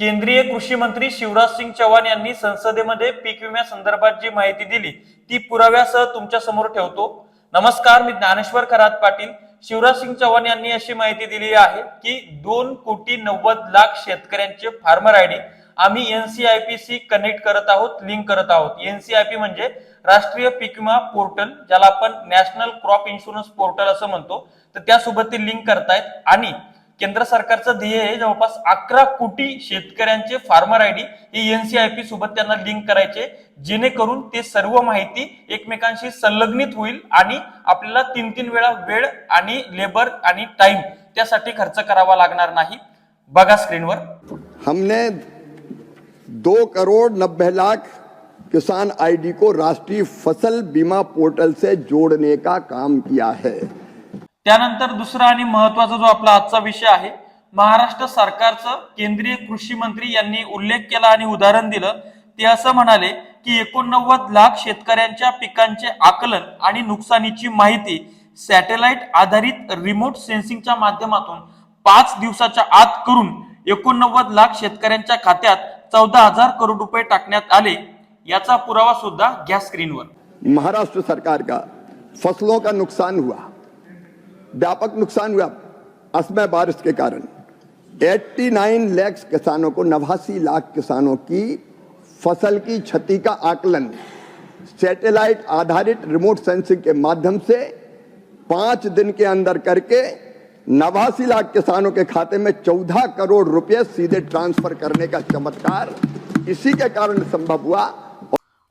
केंद्रीय कृषी मंत्री शिवराज सिंग चौहान यांनी संसदेमध्ये पीक विम्यासंदर्भात जी माहिती दिली ती पुराव्यासह तुमच्यासमोर ठेवतो. नमस्कार मी ज्ञानेश्वर खरात पाटील. शिवराज सिंग चौहान यांनी अशी माहिती दिली आहे की दोन कोटी नव्वद लाख शेतकऱ्यांचे फार्मर आयडी आम्ही एनसीआयपीसी कनेक्ट करत आहोत लिंक करत आहोत. एनसीआयपी म्हणजे राष्ट्रीय पीक विमा पोर्टल ज्याला आपण नॅशनल क्रॉप इन्शुरन्स पोर्टल असं म्हणतो. तर त्यासोबत ते लिंक करतायत. आणि केंद्र सरकारचं ध्येय आहे जवळपास अकरा कोटी शेतकऱ्यांचे फार्मर आयडी हे एनसीआयपी सोबत त्यांना लिंक करायचे जेणेकरून ते सर्व माहिती एकमेकांशी संलग्नित होईल आणि आपल्याला तीन तीन वेळा वेळ आणि लेबर आणि टाइम त्यासाठी खर्च करावा लागणार नाही. बघा स्क्रीनवर. हमने दो करोड़ नब्बे लाख किसान आईडी को राष्ट्रीय फसल बीमा पोर्टल से जोड़ने का काम किया है। त्यानंतर दुसरा आणि महत्त्वाचा जो आपला आजचा विषय आहे महाराष्ट्र सरकारचं केंद्रीय कृषी मंत्री यांनी उल्लेख केला आणि उदाहरण दिलं ते असं म्हणाले की एकोणनव्वद लाख शेतकऱ्यांच्या पिकांचे आकलन आणि नुकसानीची माहिती सॅटेलाइट आधारित रिमोट सेन्सिंगच्या माध्यमातून पाच दिवसाच्या आत करून एकोणनव्वद लाख शेतकऱ्यांच्या खात्यात चौदा हजार करोड रुपये टाकण्यात आले. याचा पुरावा सुद्धा घ्या स्क्रीनवर. महाराष्ट्र सरकार का फसलों का नुकसान हुआ? व्यापक नुकसान हुआ असमय बारिश के कारण। 89 लाख किसानों को नवासी लाख किसानों की फ़सल की क्षति का आकलन। सैटेलाइट आधारित रिमोट सेंसिंग के माध्यम से पाँच दिन के अंदर करके नवासी लाख किसानों के खाते में चौदह करोड़ रुपए सीधे ट्रांसफ़र करने का चमत्कार इसी के कारण संभव हुआ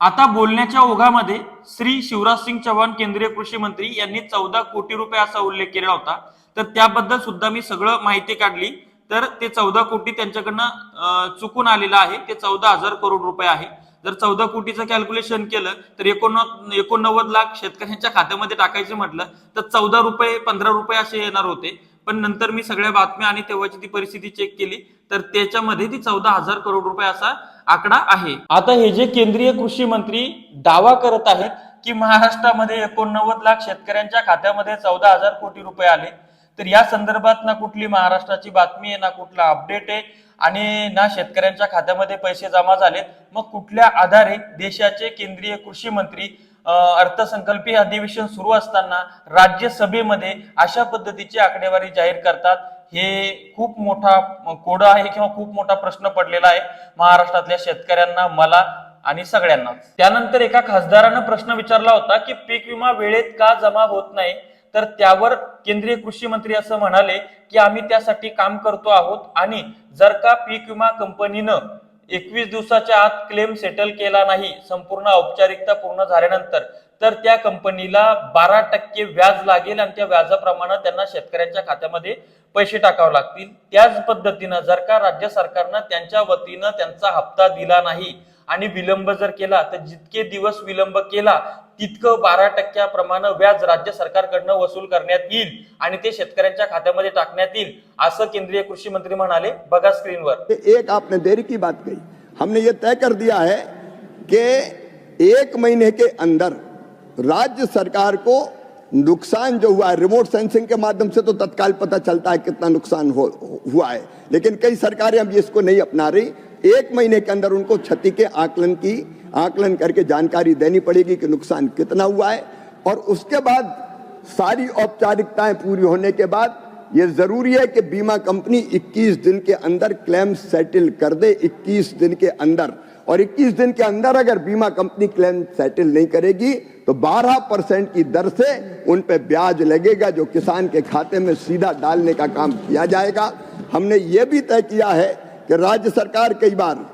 आता बोलण्याच्या ओघामध्ये श्री शिवराज सिंग चव्हाण केंद्रीय कृषी मंत्री यांनी चौदा कोटी रुपये असा उल्लेख केला होता. तर त्याबद्दल सुद्धा मी सगळं माहिती काढली. तर ते चौदा कोटी त्यांच्याकडनं चुकून आलेलं आहे. ते चौदा हजार करोड रुपये आहे. जर चौदा कोटीचं कॅल्क्युलेशन केलं तर एकोण एकोणनव्वद लाख शेतकऱ्यांच्या खात्यामध्ये टाकायचं म्हटलं तर चौदा रुपये पंधरा रुपये असे येणार होते. पण नंतर मी सगळ्या बातम्या आणि तेव्हाची ती परिस्थिती चेक केली तर त्याच्यामध्ये ती चौदा हजार करोड रुपये असा आकडा आहे. आता हे जे केंद्रीय कृषी मंत्री दावा करत आहेत की महाराष्ट्रामध्ये एकोणनव्वद लाख शेतकऱ्यांच्या खात्यामध्ये चौदा हजार कोटी रुपये आले तर या संदर्भात ना कुठली महाराष्ट्राची बातमी आहे ना कुठला अपडेट आहे आणि ना शेतकऱ्यांच्या खात्यामध्ये पैसे जमा झालेत मग कुठल्या आधारे देशाचे केंद्रीय कृषी मंत्री अर्थसंकल्पीय अधिवेशन सुरू असताना राज्यसभेमध्ये अशा पद्धतीची आकडेवारी जाहीर करतात? हे खूप मोठा कोड आहे किंवा खूप मोठा प्रश्न पडलेला आहे महाराष्ट्रातल्या शेतकऱ्यांना मला आणि सगळ्यांना. त्यानंतर एका खासदारानं प्रश्न विचारला होता की पीक विमा वेळेत का जमा होत नाही? तर त्यावर केंद्रीय कृषी मंत्री असं म्हणाले की आम्ही त्यासाठी काम करतो आहोत आणि जर का पीक विमा कंपनीनं एकवीस दिवसाच्या आत क्लेम सेटल केला नाही संपूर्ण औपचारिकता पूर्ण झाल्यानंतर तर त्या कंपनीला बारा टक्के व्याज लागेल आणि त्या व्याजाप्रमाणे त्यांना शेतकऱ्यांच्या खात्यामध्ये पैसे टाकावे लागतील. त्याच पद्धतीनं जर का राज्य सरकारनं त्यांच्या वतीनं त्यांचा हप्ता दिला नाही आणि विलंब जर केला तर जितके दिवस विलंब केला तितकं बारा टक्क्याप्रमाणे व्याज राज्य सरकारकडनं वसूल करण्यात येईल आणि ते शेतकऱ्यांच्या खात्यामध्ये टाकण्यात येईल असं केंद्रीय कृषी मंत्री म्हणाले. बघा स्क्रीनवर. एक आपने देरी की बात कही. हमने ये तय कर दिया है कि एक महीने के अंदर राज्य सरकार को नुकसान जो हुआ है रिमोट सेंसिंग के माध्यम से तो तत्काल पता चलता है कितना नुकसान हो, हुआ है। लेकिन कई सरकारें अब इसको नहीं अपना रही। एक महीने के अंदर उनको क्षति के आकलन की, आकलन करके जानकारी देनी पड़ेगी कि नुकसान कितना हुआ है। और उसके बाद सारी औपचारिकताएँ पूरी होने के बाद ये ज़रूरी है कि बीमा कंपनी 21 दिन के अंदर क्लेम सेटल कर दे 21 दिन के अंदर। और 21 दिन के अंदर अगर बीमा कंपनी क्लेम सेटल नहीं करेगी तो 12 परसेंट की दर से उन पे ब्याज लगेगा जो किसान के खाते में सीधा डालने का काम किया जाएगा। हमने ये भी तय किया है कि राज्य सरकार कई बार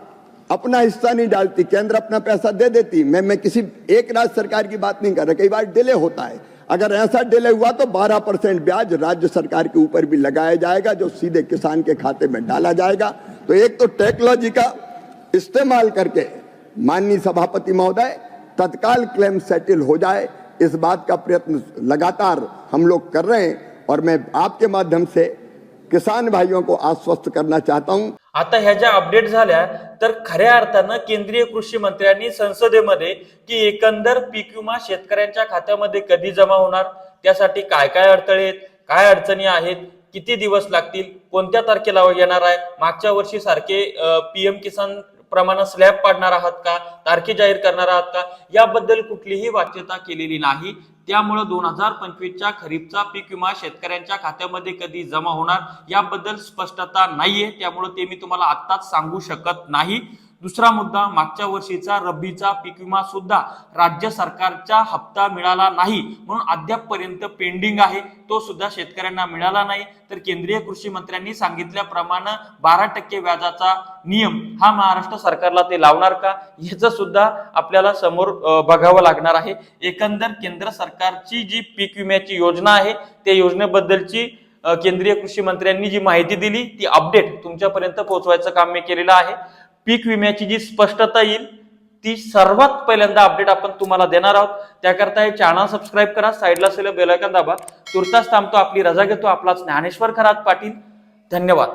अपना हिस्सा नहीं डालती, केंद्र अपना पैसा दे देती। मैं मैं किसी एक राज्य सरकार की बात नहीं कर रहा, कई बार डिले होता है। अगर ऐसा डिले हुआ तो 12 परसेंट ब्याज राज्य सरकार के ऊपर भी लगाया जाएगा, जो सीधे किसान के खाते में डाला जाएगा। तो एक तो टेक्नोलॉजी का इस्तेमाल करके माननीय सभापति महोदय तत्काल क्लेम सेटल हो जाए, इस बात का प्रयत्न लगातार हम लोग कर रहे हैं। और मैं आपके माध्यम से किसान भाइयों को आश्वस्त करना चाहता हूं। आता ह्या ज्या अपडेट झाल्या तर खऱ्या अर्थानं केंद्रीय कृषी मंत्र्यांनी संसदेमध्ये की एकंदर पीक विमा शेतकऱ्यांच्या खात्यामध्ये कधी जमा होणार त्यासाठी काय काय अडथळे आहेत काय अडचणी आहेत किती दिवस लागतील कोणत्या तारखेला येणार आहे मागच्या वर्षी सारखे पीएम किसान प्रमाणात स्लॅब पाडणार आहात का? तारखे जाहीर करणार आहात का? याबद्दल कुठलीही वाच्यता केलेली नाही. त्यामुळे दोन हजार पंचवीसच्या खरीपचा पीक विमा शेतकऱ्यांच्या खात्यामध्ये कधी जमा होणार याबद्दल स्पष्टता नाहीये. त्यामुळे ते मी तुम्हाला आत्ताच सांगू शकत नाही. दुसरा मुद्दा मागच्या वर्षीचा रब्बीचा पीक विमा सुद्धा राज्य सरकारचा हप्ता मिळाला नाही म्हणून अद्यापपर्यंत पेंडिंग आहे. तो सुद्धा शेतकऱ्यांना मिळाला नाही. तर केंद्रीय कृषी मंत्र्यांनी सांगितल्याप्रमाणे बारा टक्के व्याजाचा नियम हा महाराष्ट्र सरकारला ते लावणार का? याचं सुद्धा आपल्याला समोर बघावं लागणार आहे. एकंदर केंद्र सरकारची जी पीक विम्याची योजना आहे त्या योजनेबद्दलची केंद्रीय कृषी मंत्र्यांनी जी माहिती दिली ती अपडेट तुमच्यापर्यंत पोहोचवायचं काम मी केलेलं आहे. पीक विम्याची जी स्पष्टता येईल ती सर्वात पहिल्यांदा अपडेट आपण तुम्हाला देणार आहोत. त्याकरता हे चॅनल सबस्क्राईब करा साईडला असलेलं बेलायकन दाबा. तुर्तास थांबतो आपली रजा घेतो. आपला ज्ञानेश्वर खरात पाटील. धन्यवाद.